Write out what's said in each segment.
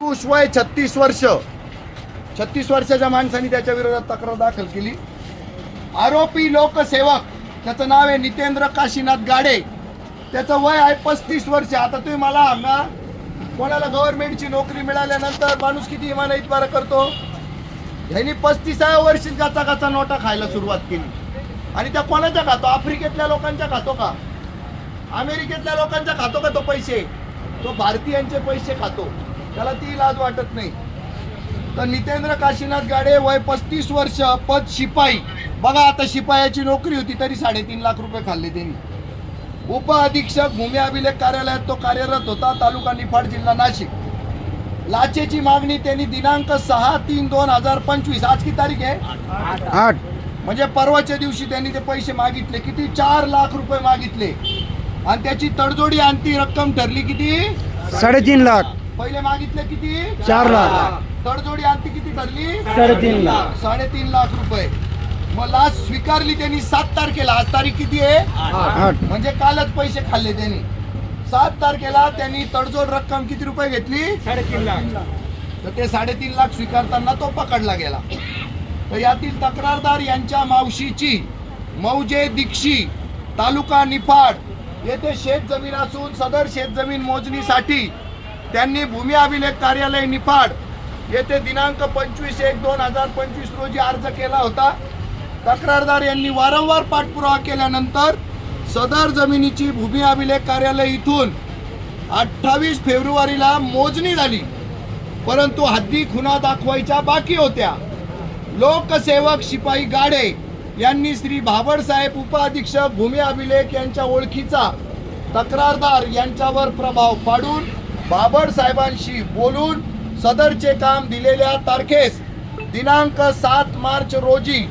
पुरुष वय छत्तीस वर्ष. छत्तीस वर्षाच्या माणसाने त्याच्या विरोधात तक्रार दाखल केली. आरोपी लोकसेवक त्याचं नाव आहे नितेंद्र काशीनाथ गाडे. त्याचं वय आहे पस्तीस वर्ष. आता तुम्ही मला सांगा कोणाला गव्हर्नमेंटची नोकरी मिळाल्यानंतर माणूस किती इमान बरं करतो? ह्यांनी पस्तीसाव्या वर्षी गाचा गाचा नोटा खायला सुरुवात केली. आणि त्या कोणाच्या खातो? आफ्रिकेतल्या लोकांच्या खातो का? अमेरिकेतल्या लोकांच्या खातो का तो पैसे? तो भारतीयांचे पैसे खातो. त्याला ती लाज वाटत नाही. तर नितेंद्र काशीनाथ गाडे वय पस्तीस वर्ष पद शिपाई. बघा आता शिपायाची नोकरी होती तरी साडेतीन लाख रुपये खाल्ले त्यांनी. उप अधीक्षक भूमी अभिलेख कार्यालयात तो कार्यरत होता तालुका निफाड जिल्हा नाशिक. लाचेची मागणी त्यांनी दिनांक सहा तीन दोन हजार पंचवीस आज किती तारीख आहे? आठ. म्हणजे परवाच्या दिवशी त्यांनी ते पैसे मागितले. किती? चार लाख रुपये मागितले. आणि त्याची तडजोडी आणती रक्कम ठरली किती? साडेतीन लाख. पहिले मागितले किती? चार लाख. तडजोडी आणती किती ठरली? साडेतीन लाख. साडेतीन लाख रुपये. मग लाच स्वीकारली त्यांनी सात तारखेला. आज तारीख किती आहे? आठ. म्हणजे कालच पैसे खाल्ले त्यांनी. सात तारखेला त्यांनी तडजोड रक्कम किती रुपये घेतली? साडेतीन लाख. तर ते साडेतीन लाख स्वीकारताना तो पकडला गेला. तर यातील तक्रारदार यांच्या मावशीची मौजे दीक्षी तालुका निफाड येथे शेत जमीन असून सदर शेत जमीन मोजणीसाठी त्यांनी भूमी अभिलेख कार्यालय निफाड येथे दिनांक पंचवीस एक दोन हजार पंचवीस रोजी अर्ज केला होता. तक्रारदार यांनी वारंवार पाठपुरावा केल्यानंतर सदर जमिनीची भूमी अभिलेख कार्यालय इथून अठ्ठावीस फेब्रुवारीला मोजणी झाली. परंतु हद्दी खुना दाखवायच्या बाकी होत्या. लोकसेवक शिपाई गाडे यांनी श्री भाबडसाहेब उपअधीक्षक भूमी अभिलेख यांच्या ओळखीचा तक्रारदार यांच्यावर प्रभाव पाडून बाबर साहेबांशी बोलून सदरचे काम दिलेल्या तारखेस दिनांक सात मार्च रोजी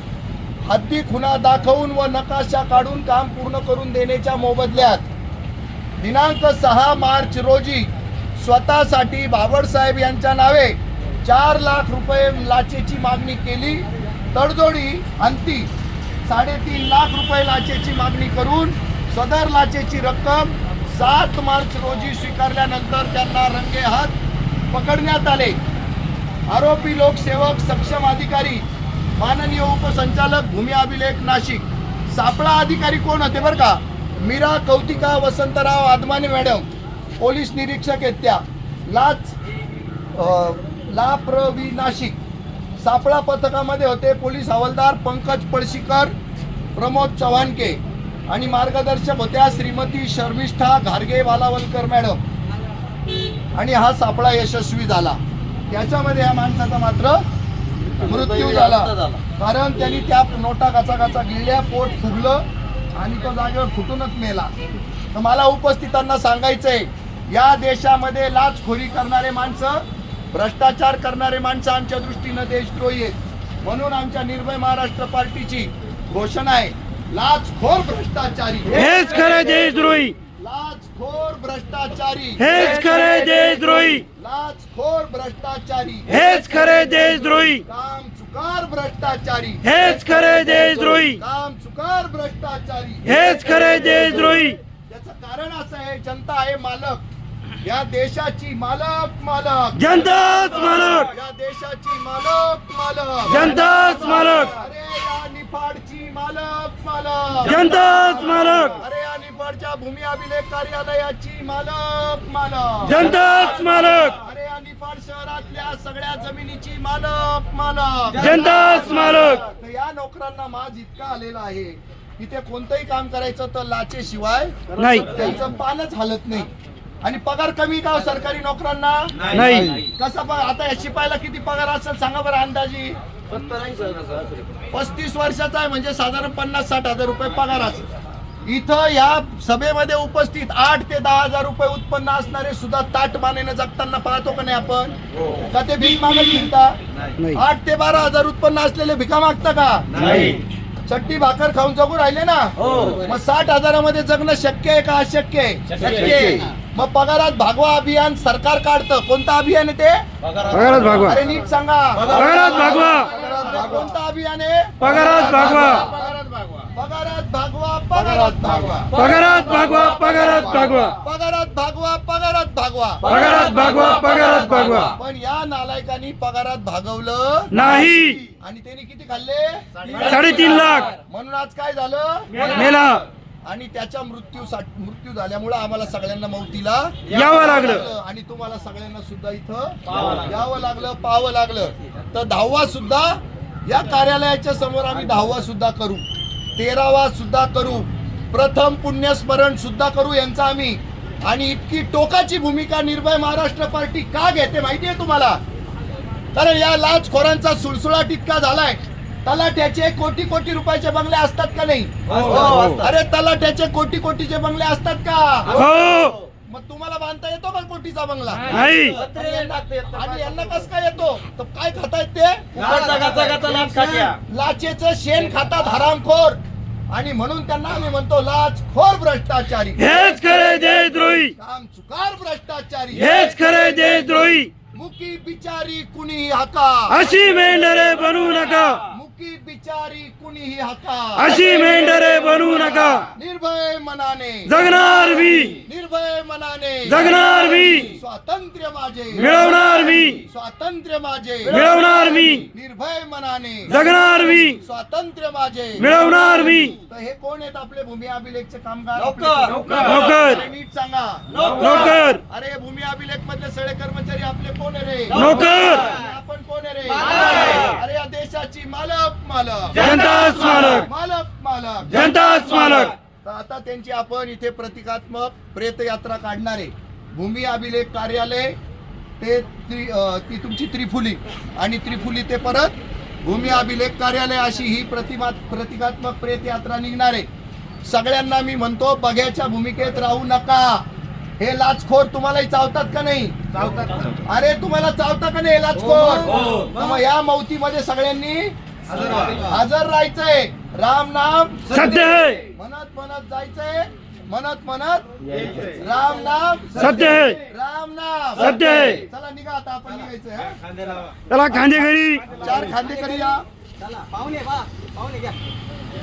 हद्दी खुना दाखवून व नकाशा काढून काम पूर्ण करून देण्याच्या मोबदल्यात दिनांक सहा मार्च रोजी स्वतःसाठी बाबडसाहेब यांच्या नावे चार लाख रुपये लाचेची मागणी केली. तडजोडी अंती साडेतीन लाख रुपये लाचेची मागणी करून सदर लाचेची रक्कम सात मार्च रोजी स्वीकारल्यानंतर त्यांना रंगे हात पकडण्यात आले. आरोपी लोकसेवक सक्षम अधिकारी माननीय उपसंचालक भूमी अभिलेख नाशिक. सापळा अधिकारी कोण होते बरं का? मीरा कौतिका वसंतराव आदमाने मॅडम. पोलीस निरीक्षक आहेत त्या. लाच लाप्रवी ला प्रवी नाशिक. सापळा पथकामध्ये होते पोलीस हवालदार पंकज पळशीकर प्रमोद चव्हाणके. आणि मार्गदर्शक होत्या श्रीमती शर्मिष्ठा घारगे वालावलकर मॅडम. आणि हा सापळा यशस्वी झाला. त्याच्यामध्ये या माणसाचा मात्र मृत्यू झाला. कारण त्यांनी त्या नोटा गाचा गिळल्या पोट फुगलं आणि तो जागेवर फुटूनच मेला. तर मला उपस्थितांना सांगायचंय या देशामध्ये लाचखोरी करणारे माणसं भ्रष्टाचार करणारे माणसं आमच्या दृष्टीनं देशद्रोही आहेत. म्हणून आमच्या निर्भय महाराष्ट्र पार्टीची घोषणा आहे. लाचखोर भ्रष्टाचारी हेच खरे देशद्रोही. लाचखोर भ्रष्टाचारी हेच खरे देशद्रोही. लाचखोर भ्रष्टाचारी हेच खरे देशद्रोही. काम चुकार भ्रष्टाचारी हेच खरे देशद्रोही. काम चुकार भ्रष्टाचारी हेच खरे देशद्रोही. याचं कारण असं आहे जनता आहे मालक. या देशाची मालक मालक. जनताच मालक. या देशाची मालक मालक. जनताच मालक. अरे या निफाडची मालक मालक. जनताच मालक. अरे या निफाडच्या भूमी अभिलेख कार्यालयाची मालक मालक. जनताच मालक. अरे या निफाड शहरातल्या सगळ्या जमिनीची मालक मालक. जनताच मालक. तर या नोकरांना माज इतका आलेला आहे. की ते कोणतंही काम करायचं तर लाचेशिवाय नाही. त्यांचं पानच हालत नाही. आणि पगार कमी का हो सरकारी नोकरांना? नाही. कसा पगार आता या शिपायला किती पगार असेल सांगा बरं अंदाजी. पस्तीस वर्षाचा आहे म्हणजे साधारण पन्नास साठ हजार रुपये पगार असेल. इथं या सभेमध्ये उपस्थित आठ ते दहा हजार रुपये उत्पन्न असणारे सुद्धा ताट मानेने जगताना पाहतो का नाही आपण? का ते भीक मागत फिरता? नाही. आठ ते बारा हजार उत्पन्न असलेले भिका मागता का? नाही. चट्टी भाकर खाऊन जगू राहिले ना? मग साठ हजारामध्ये जगणं शक्य आहे का अशक्य आहे. शक्य आहे. मग पगारात भागवा अभियान सरकार काढतं. कोणतं अभियान आहे ते? पगारात भागवा. अरे नीट सांगा. पगारात भागवा. पगारात भागवा. कोणतं अभियान आहे? पगारात भागवा. पगारात भागवा पगारात भागवा. पगारात भागवा पगारात भागवा. पगारात भागवा पगारात भागवा. पगारात भागवा पगारात भागवा. पण या नालायकांनी पगारात भागवलं नाही. आणि त्यांनी किती खाल्ले? साडेतीन लाख. म्हणून आज काय झालं? मेला. आणि त्याच्या मृत्यू मृत्यू झाल्यामुळे आम्हाला सगळ्यांना मौतीला यावं लागलं. आणि तुम्हाला सगळ्यांना सुद्धा इथं यावं लागलं पाहावं लागलं. तर दहावा सुद्धा या कार्यालयाच्या समोर आम्ही दहावा सुद्धा करू. तेरावा सुद्धा करू. प्रथम पुण्यस्मरण सुद्धा करू यांचा आम्ही. आणि इतकी टोकाची भूमिका निर्भय महाराष्ट्र पार्टी का घेते माहितीये तुम्हाला? कारण या लाचखोरांचा सुळसुळाट इतका झालाय. तलाट्याचे कोटी कोटी रुपयाचे बंगले असतात का नाही? अरे तलाट्याचे कोटी कोटीचे बंगले असतात का? हो. मग तुम्हाला बांधता येतो का कोटीचा बंगला? नाही. आणि यांना- आणि यांना कस काय येतो? तर काय खातायत ते? लाचेचं शेण खातात हरामखोर. आणि म्हणून त्यांना आम्ही म्हणतो लाचखोर भ्रष्टाचारी. हेच खरे देशद्रोही काम चुकार भ्रष्टाचारी. हेच खरे देशद्रोही मुकी बिचारी कुणीही हका? अशी मेंढरे बनवू नका. मुकी बिचारी कुणीही हका अशी मेंढरे बनवू नका. निर्भय मनाने. जगणार मी. निर्भय मनाने. जगणार मी. स्वातंत्र्य माझे. मिळवणार मी. स्वातंत्र्य माझे. मिळवणार मी. निर्भय मनाने. जगणार मी. स्वातंत्र्य माझे. मिळवणार मी. तर हे कोण आहेत आपले भूमी अभिलेखचे कामगार? नोकर. नोकर. अरे नीट सांगा. नोकर अरे भूमी अभिलेख मधले सगळे कर्मचारी आपले कोण आहे रे? नोकर. आणि आपण कोण आहे रे? देशाची मालक मालक. जनताच मालक मालक मालक. जनताच मालक तर आता त्यांची आपण इथे प्रतिकात्मक प्रेतयात्रा काढणार भूमी अभिलेख कार्यालय ते अं, ती तुमची त्रिफुली. आणि त्रिफुली ते परत भूमी अभिलेख कार्यालय अशी ही प्रतिमा प्रतिकात्मक प्रेतयात्रा निघणार सगळ्यांना मी म्हणतो बघ्याच्या भूमिकेत राहू नका. हे लाचखोर तुम्हालाही चावतात का नाही? अरे तुम्हाला चावता का नाही हे लाचखोर? तर मग या मौतीमध्ये सगळ्यांनी हजर राहायचंय. राम नाम सत्य है. म्हणत म्हणत जायचंय. म्हणत म्हणत राम नाम सत्य है. राम नाम सत्य है. चला निघा आता आपण निघायचंय हा? चला खांदे घरी. चार खांदे करी या सत्य है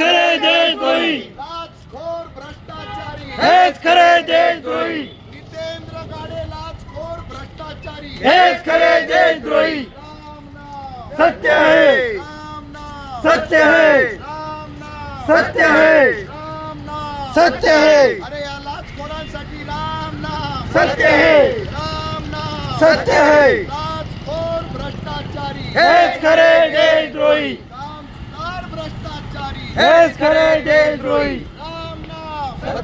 खरे देशद्रोही लाचखोर भ्रष्टाचारी। हेच खरे देशद्रोही जितेंद्र गाडे लाचखोर भ्रष्टाचारी। हेच खरे देशद्रोही सत्य है। सत्य है। सत्य है। सत्य है। अरे या लाचखोरांसाठी राम नाम। सत्य है। राम नाम। सत्य है। लाचखोर भ्रष्टाचारी। हेच खरे देशद्रोही हेच खरे देशद्रोही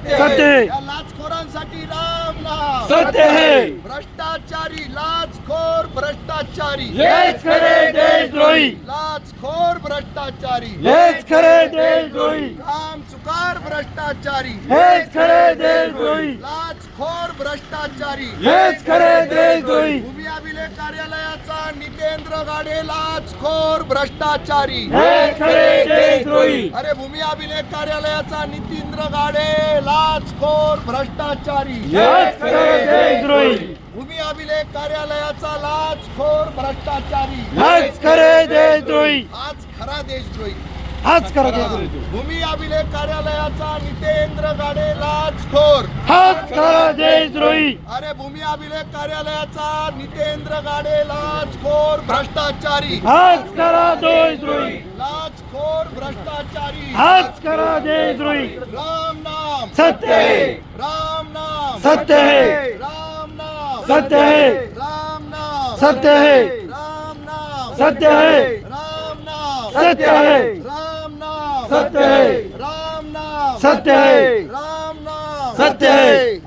सत्य. या लाचखोरांसाठी राम नाम. सत्य है. भ्रष्टाचारी लाचखोर भ्रष्टाचारी. हेच खरे देशद्रोही लाचखोर भ्रष्टाचारी. हेच खरे देशद्रोही काम चुकार भ्रष्टाचारी. हेच खरे देशद्रोही लाचखोर भ्रष्टाचारी. हेच खरे देशद्रोही कार्यालयाचा नितेंद्र गाडेलाच खोर भ्रष्टाचारी अरे भूमी अभिलेख कार्यालयाचा नितेंद्र गाडे लाच खोर भ्रष्टाचारी भूमी अभिलेख कार्यालयाचा लाच खोर भ्रष्टाचारी आज खरा देशद्रोही. हाच देशद्रोही भूमी अभिलेख कार्यालयाचा नितेंद्र गाडे लाचखोर. हाच खरा देशद्रोही अरे भूमी अभिलेख कार्यालयाचा नितेंद्र गाडे लाचखोर भ्रष्टाचारी. हाच खरा देशद्रोही लाचखोर भ्रष्टाचारी. हाच करा देशद्रोही राम नाम. सत्य है. राम नाम. सत्य है. राम नाम. सत्य है. राम नाम. सत्य है. राम नाम. सत्य है. राम नाम. सत्य है. सत्य राम नाम। सत्य राम नाम। सत्य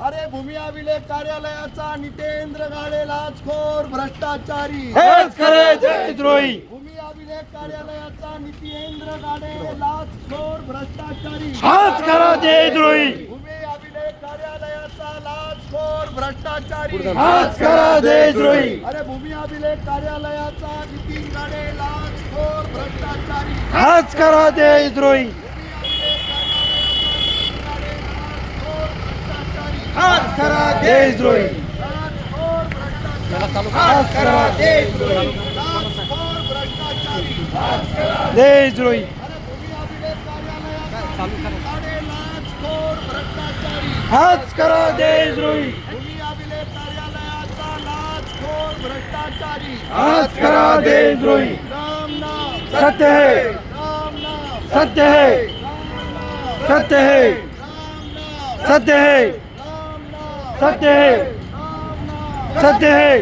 अरे भूमी अभिलेख कार्यालयाचा नितेंद्र गाडे लाचखोर भ्रष्टाचारी। हेच खरे देशद्रोही भूमी अभिलेख कार्यालयाचा नितेंद्र गाडे लाचखोर भ्रष्टाचारी। हाच करा देशद्रोही भूमी कार्यालयाचा लाचखोर भ्ष्टाचारी हाच करा देशद्रोही. अरे भूमी अभिलेख कार्यालयाचा नितीन गाडे लाचखोर भ्रष्टाचारी. हाच करा देशद्रोही. हात खरा देशद्रोही. लाचखोर भ्रष्टाचारी. हात खरा देशद्रोही. लाचखोर भ्रष्टाचारी. देशद्रोही. अरे भूमी अभिलेख कार्यालयाचा भ्रष्टाचारी हाच करा देशद्रोही हाच करा देशद्रोही सत्य है सत्य है सत्य है सत्य है सत्य है सत्य है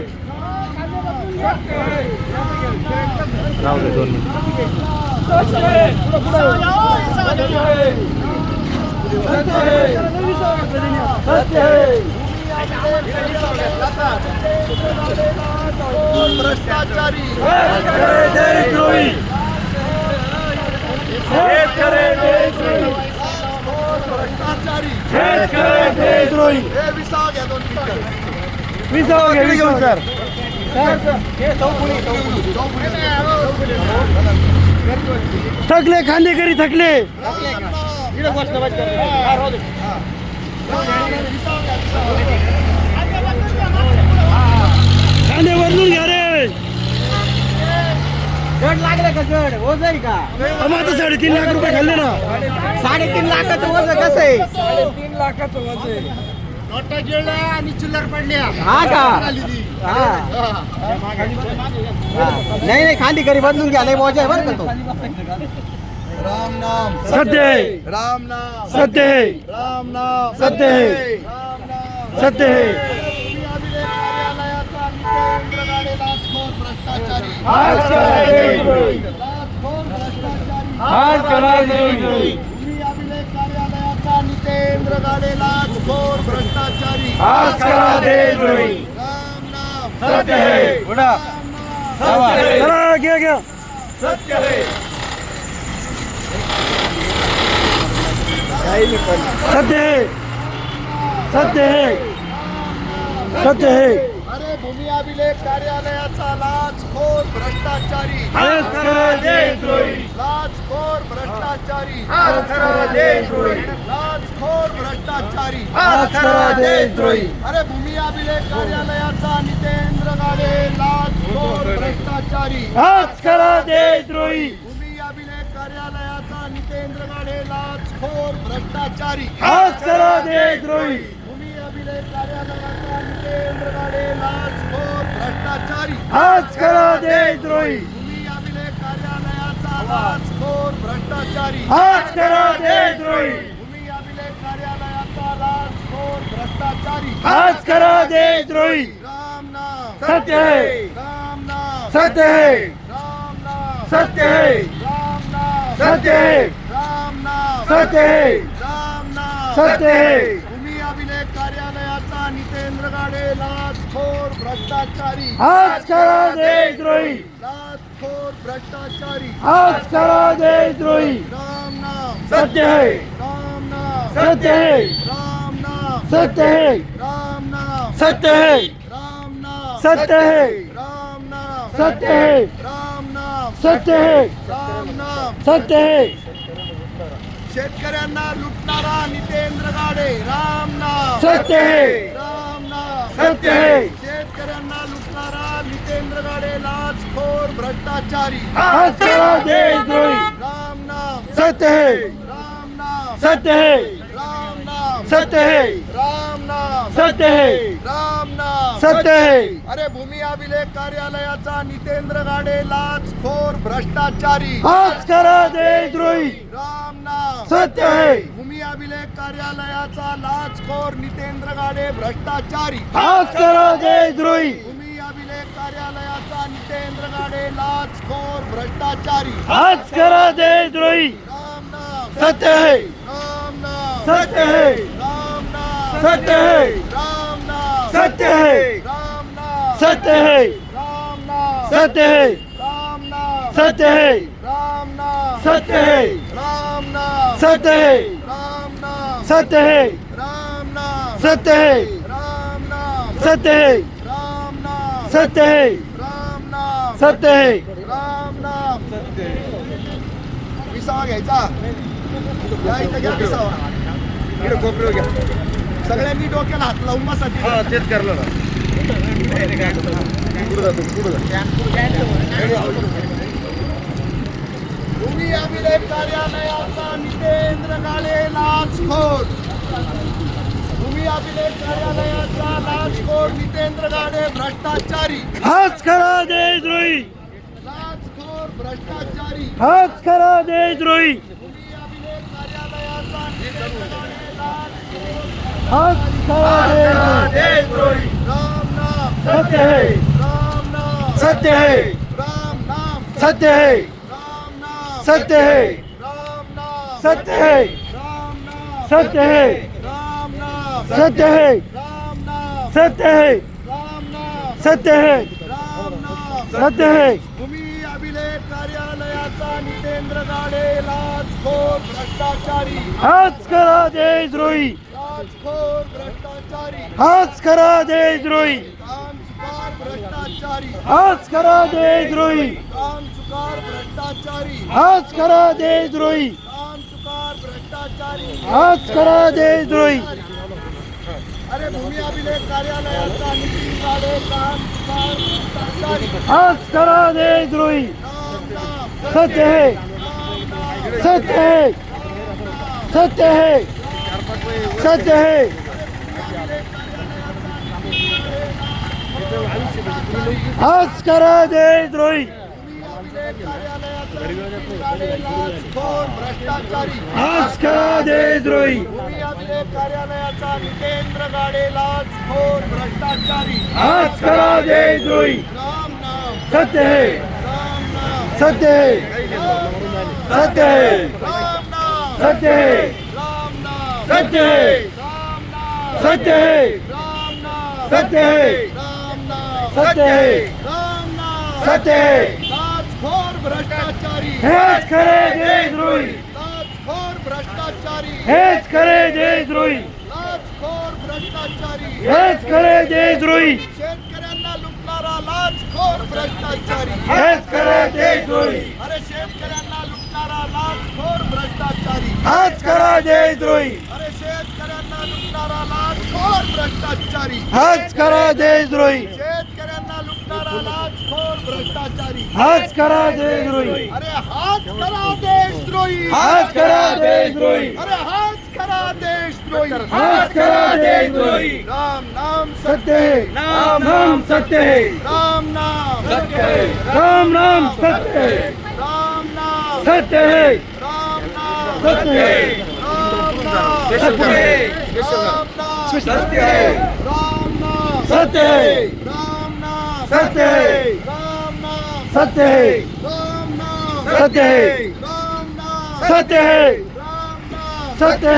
राहू दे भ्रष्टाचारी देशद्रोही देशद्रोही सर थकले खांदेकरी थकले। खांदे बदलून घ्या रे. जड लागलं का जड ओझ आहे का? आता साडेतीन लाख रुपये खाल्ले ना. साडेतीन लाखाचं वजन कसं आहे? साडेतीन लाखाचं वजन नोटा गिळल्या आणि चिल्लर पडल्या. हा का. हा हा. हा. नाही नाही खांदी घरी बदलून घ्या लय मजा आहे बरं का तो. राम नाम सत्य राम नाम सत्य राम नाम सत्य सत्य आज करार भ्रष्टाचारी आज करार देंगे राम नाम सत्य है। बड़ा सत्य है। सत्य है। सत्य है। सत्य है। सत्य है। अरे भूमी अभिलेख कार्यालयाचा लाचखोर भ्रष्टाचारी. लाचखोर भ्रष्टाचारी. लाचखोर भ्रष्टाचारी. अरे भूमी अभिलेख कार्यालयाचा नितेंद्र गाडे लाचखोर भ्रष्टाचारी. देशद्रोही. लाचखोर भ्रष्टाचारी. आज करा देशद्रोही भूमी अभिलेख कार्यालयाचा नितेंद्र गाडे लाचखोर भ्रष्टाचारी. आज करा देशद्रोही भूमी अभिलेख कार्यालयाचा लाचखोर भ्रष्टाचारी. आज करा देशद्रोही भूमी अभिलेख कार्यालयाचा लाचखोर भ्रष्टाचारी. आज करा देशद्रोही राम नाम. सत्य है. राम नाम. सत्य है. राम नाम. सत्य है. राम नाम. सत्य है. सत्य है राम नाम सत्य है भूमी अभिलेख कार्यालयाचा नितेंद्र गाडे लाचखोर भ्रष्टाचारी आज करा देशद्रोही लाचखोर भ्रष्टाचारी आज करा देशद्रोही राम नाम सत्य है राम नाम सत्य है राम नाम सत्य है राम नाम सत्य है राम नाम सत्य है राम नाम सत्य है राम नाम सत्य है राम नाम सत्य है शेतकऱ्यांना लुटणारा नितेंद्र गाडे. राम नाम. सत्य है. राम नाम. सत्य है. शेतकऱ्यांना लुटणारा नितेंद्र गाडे लाचखोर भ्रष्टाचारी. राम नाम. सत्य है. राम नाम. सत्य है. राम नाम. सत्य है. राम नाम. सत्य है. राम सत्य अरे भूमी अभिलेख कार्यालयाचा नितेंद्र गाडे लाचखोर भ्रष्टाचारी. आज करा देशद्रोही. सत्य है भूमी अभिलेख कार्यालयाचा लाचखोर नितेंद्र गाडे भ्रष्टाचारी. आज करा देशद्रोही. भूमी अभिलेख कार्यालयाचा नितेंद्र गाडे लाचखोर भ्रष्टाचारी. आज करा देशद्रोही. राम नाम. सत्य है राम नाम. सत्य है राम नाम. सत्य है नाम सत्य है राम नाम सत्य है राम नाम सत्य है राम नाम सत्य है राम नाम सत्य है राम नाम सत्य है राम नाम सत्य है राम नाम सत्य है राम नाम सत्य है राम नाम सत्य है राम नाम सत्य है राम नाम विसावा घ्यायचा या इथे घ्या विसावा इकडे कोपऱ्यावर घ्या सगळ्यांनी डोक्याला हात लावून बसा. हा तेच करलं ना. पुढे जातो पुढे भूमी अभिलेख कार्यालयाचा नितेंद्र लाचखोर भूमी अभिलेख कार्यालयाचा लाचखोर नितेंद्र गाडे भ्रष्टाचारी. आज करा देशद्रोही लाचखोर भ्रष्टाचारी. आज करा देशद्रोही सत्य है सत्य है सत्य है सत्य है सत्य है सत्य है सत्य है सत्य है सत्य है सत्य है भूमी अभिलेख कार्यालयाचा नितेंद्र गाडे लाचखोर भ्रष्टाचारी आज करा देशद्रोही हाच खरा देशद्रोही हाच खरा देशद्रोही हाच खरा देशद्रोही हाच खरा देशद्रोही अरे भूमी अभिलेख कार्यालयाचा नितीन गाडे काम भ्रष्टाचारी। हाच खरा देशद्रोही सत्य हे। सत्य हे। सत्य हे। सत्य है। आज करा दे द्रोही। आज करा दे द्रोही। कार्यालयाचा गाडेला आज करा दे द्रोही। सत्य है। सत्य है। सत्य है। सत्य है। सत्य है राम नाम सत्य है राम नाम सत्य है राम नाम सत्य है राम नाम सत्य है लाचखोर भ्रष्टाचारी हेच खरे देशद्रोही लाचखोर भ्रष्टाचारी हेच खरे देशद्रोही लाचखोर भ्रष्टाचारी हेच खरे देशद्रोही शेतकऱ्यांना लुटणारा लाचखोर भ्रष्टाचारी हेच खरे देशद्रोही अरे शेतकऱ्यांना लुटणारा लाचखोर भ्रष्टाचारी. आज करा देशद्रोही अरे शेतकऱ्यांना लुटणारा लाचखोर भ्रष्टाचारी. आज करा देशद्रोही शेतकऱ्यांना लुटणारा लाचखोर भ्रष्टाचारी. आज करा देशद्रोही अरे हात करा देशद्रोही आज करा देशद्रोही अरे हात करा देशद्रोही आज करा देशद्रोही राम नाम सत्य है. राम नाम सत्य है. राम नाम सत्य है. राम नाम सत्य है. राम नाम सत्य है. सत्य सत्य सत्य सत्य सत्य सत्य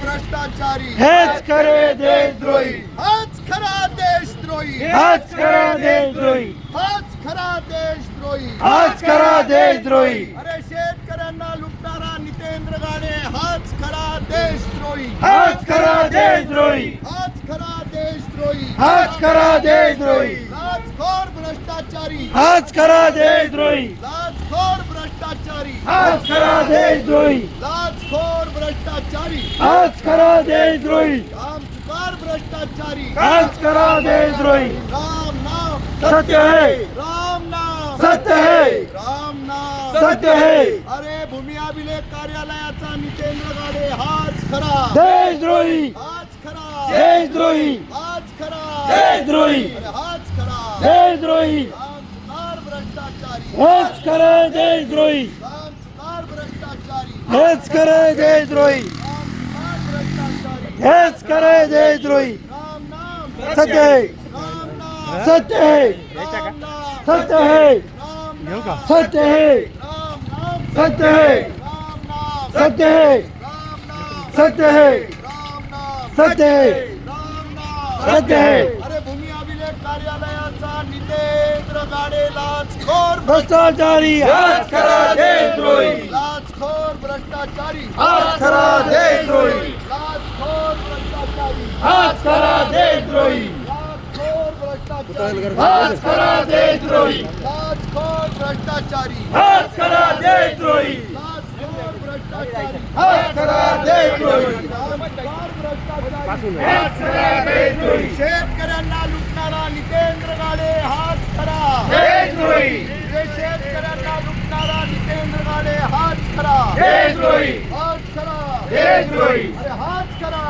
भ्रष्टाचारी हेच खरे देशद्रोही हाच खरा देश देशद्रोही हाच खरा देशद्रोही हाच खरा देश देशद्रोही हाच खरा देशद्रोही आज करा देशद्रोही हाच खरा देशद्रोही आज करा देशद्रोही लाचखोर भ्रष्टाचारी. आज करा देशद्रोही लाचखोर भ्रष्टाचारी. आज करा देशद्रोही लाचखोर भ्रष्टाचारी. आज करा देशद्रोही कामचुकार भ्रष्टाचारी. आज करा देशद्रोही राम नाम सत्य है. राम नाम सत्य है. राम नाम सत्य है. अरे भूमी अभिलेख कार्यालयाचा नितेंद्र गाडे हाच खरा. देशद्रोही. हाच खरा. देशद्रोही. हाच खरा. देशद्रोही. हाच खरा. देशद्रोही. भ्रष्टाचारी. हेच खरे देशद्रोही. भ्रष्टाचारी. हेच खरे देशद्रोही. हेच खरे देशद्रोही. सत्य है सत्य है सत्य है सत्य है सत्य है सत्य है सत्य है। सत्य है। सत्य है। अरे भूमी अभिलेख कार्यालयाचा नितेंद्र गाडे लाचखोर भ्रष्टाचारी हाच खरा देशद्रोही लाचखोर भ्रष्टाचारी. हाच खरा देशद्रोही लाचखोर भ्रष्टाचारी. हाच खरा देशद्रोही हाच खरा देशद्रोही लाचखोर भ्रष्टाचारी. हाच खरा देशद्रोही शेतकऱ्यांना लुटणारा नितेंद्र गाडे हाच खरा. शेतकऱ्यांना लुटणारा नितेंद्र गाडे हाच खरा. हाच खरा. हाच खरा.